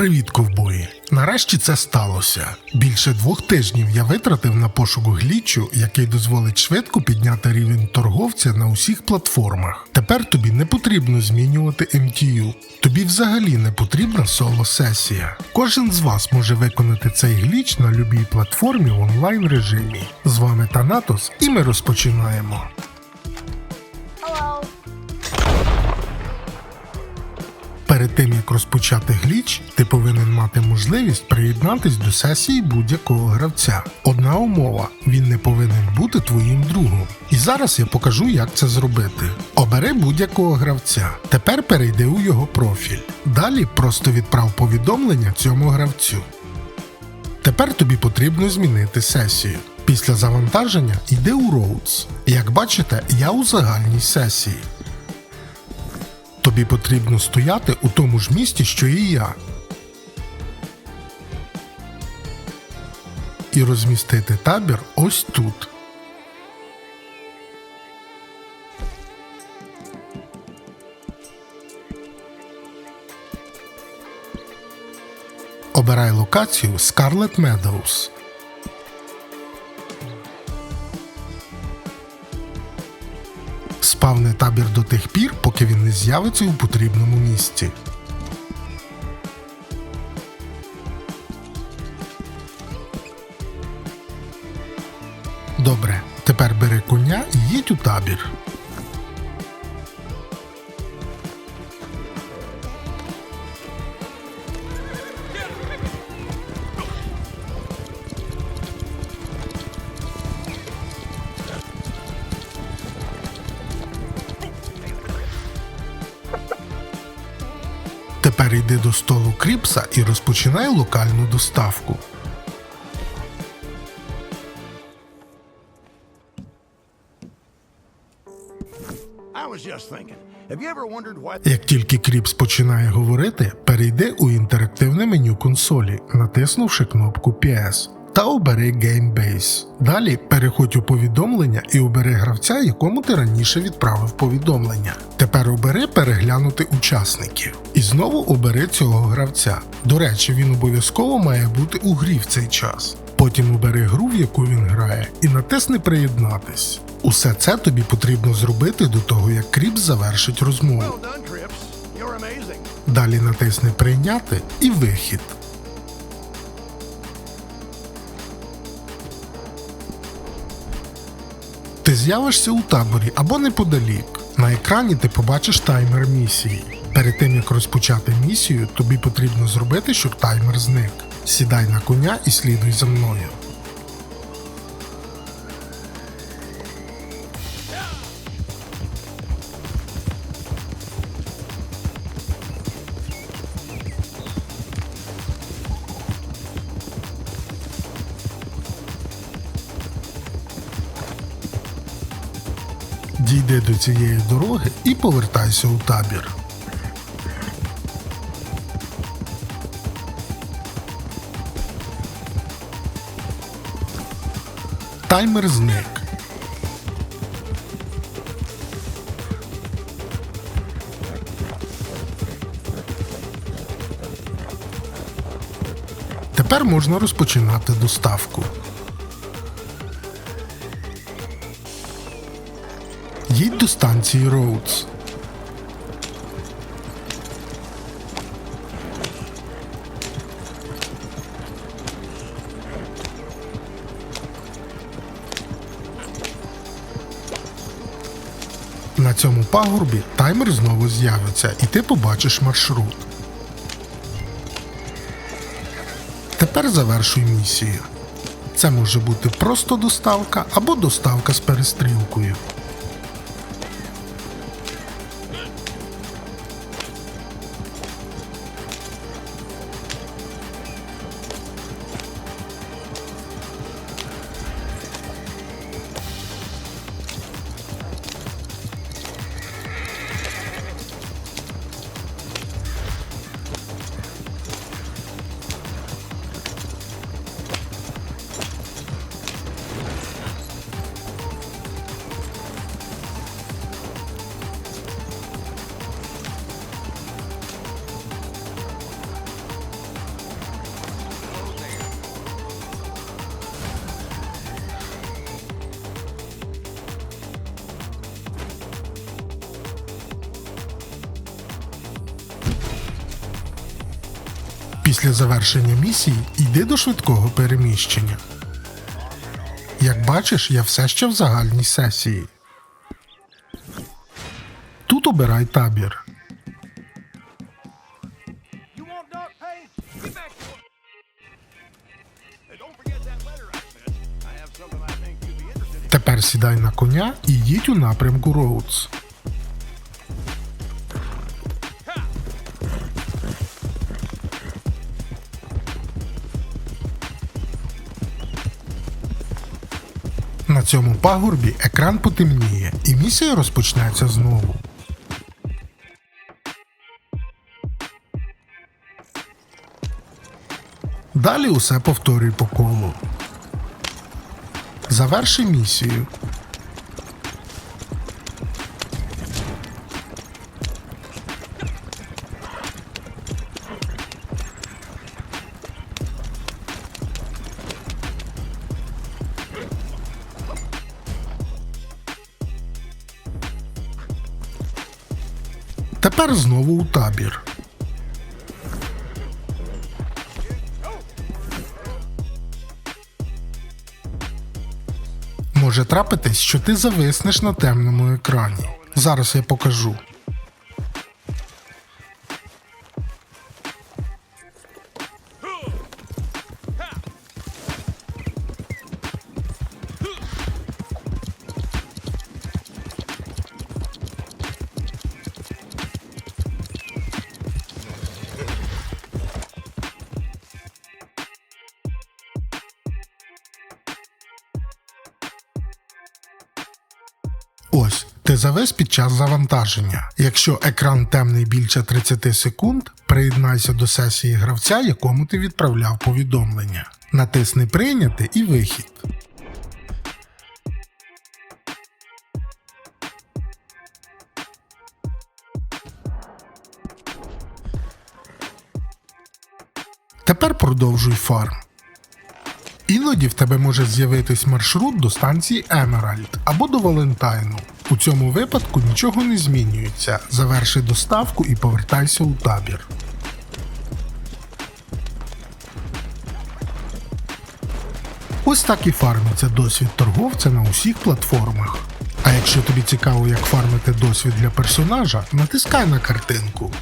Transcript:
Привіт, ковбої! Нарешті це сталося. Більше двох тижнів я витратив на пошук глічу, який дозволить швидко підняти рівень торговця на усіх платформах. Тепер тобі не потрібно змінювати MTU. Тобі взагалі не потрібна соло-сесія. Кожен з вас може виконати цей гліч на любій платформі в онлайн режимі. З вами Танатос, і ми розпочинаємо. Перед тим як розпочати гліч, ти повинен мати можливість приєднатись до сесії будь-якого гравця. Одна умова: він не повинен бути твоїм другом. І зараз я покажу, як це зробити. Обери будь-якого гравця. Тепер перейди у його профіль. Далі просто відправ повідомлення цьому гравцю. Тепер тобі потрібно змінити сесію. Після завантаження йди у Roads. Як бачите, я у загальній сесії. Тобі потрібно стояти у тому ж місці, що і я. І розмістити табір ось тут. Обирай локацію Scarlet Meadows. Спавни табір до тих пір, поки він не з'явиться у потрібному місці. Добре, тепер бери коня і їдь у табір. Тепер йди до столу Кріпса і розпочинай локальну доставку. Як тільки Кріпс починає говорити, перейди у інтерактивне меню консолі, натиснувши кнопку PS. Та обери Game Base. Далі переходь у повідомлення і обери гравця, якому ти раніше відправив повідомлення. Тепер обери переглянути учасників. І знову обери цього гравця. До речі, він обов'язково має бути у грі в цей час. Потім обери гру, в яку він грає, і натисни приєднатись. Усе це тобі потрібно зробити до того, як Кріпс завершить розмову. Далі натисни Прийняти і вихід. Ти з'явишся у таборі або неподалік. На екрані ти побачиш таймер місії. Перед тим як розпочати місію, тобі потрібно зробити, щоб таймер зник. Сідай на коня і слідуй за мною. Дійди до цієї дороги і повертайся у табір. Таймер зник. Тепер можна розпочинати доставку. Їдь до станції Роудс. На цьому пагорбі таймер знову з'явиться і ти побачиш маршрут. Тепер завершуй місію. Це може бути просто доставка або доставка з перестрілкою. Після завершення місії йди до швидкого переміщення. Як бачиш, я все ще в загальній сесії. Тут обирай табір. Тепер сідай на коня і їдь у напрямку Роудс. На цьому пагорбі екран потемніє, і місія розпочнеться знову. Далі усе повторюй по колу. Заверши місію. Тепер знову у табір. Може трапитись, що ти зависнеш на темному екрані. Зараз я покажу. Завис під час завантаження. Якщо екран темний більше 30 секунд, приєднайся до сесії гравця, якому ти відправляв повідомлення. Натисни Прийняти і вихід. Тепер продовжуй фарм. Іноді в тебе може з'явитись маршрут до станції Емеральд або до Валентайну. У цьому випадку нічого не змінюється. Заверши доставку і повертайся у табір. Ось так і фармиться досвід торговця на усіх платформах. А якщо тобі цікаво, як фармити досвід для персонажа, натискай на картинку.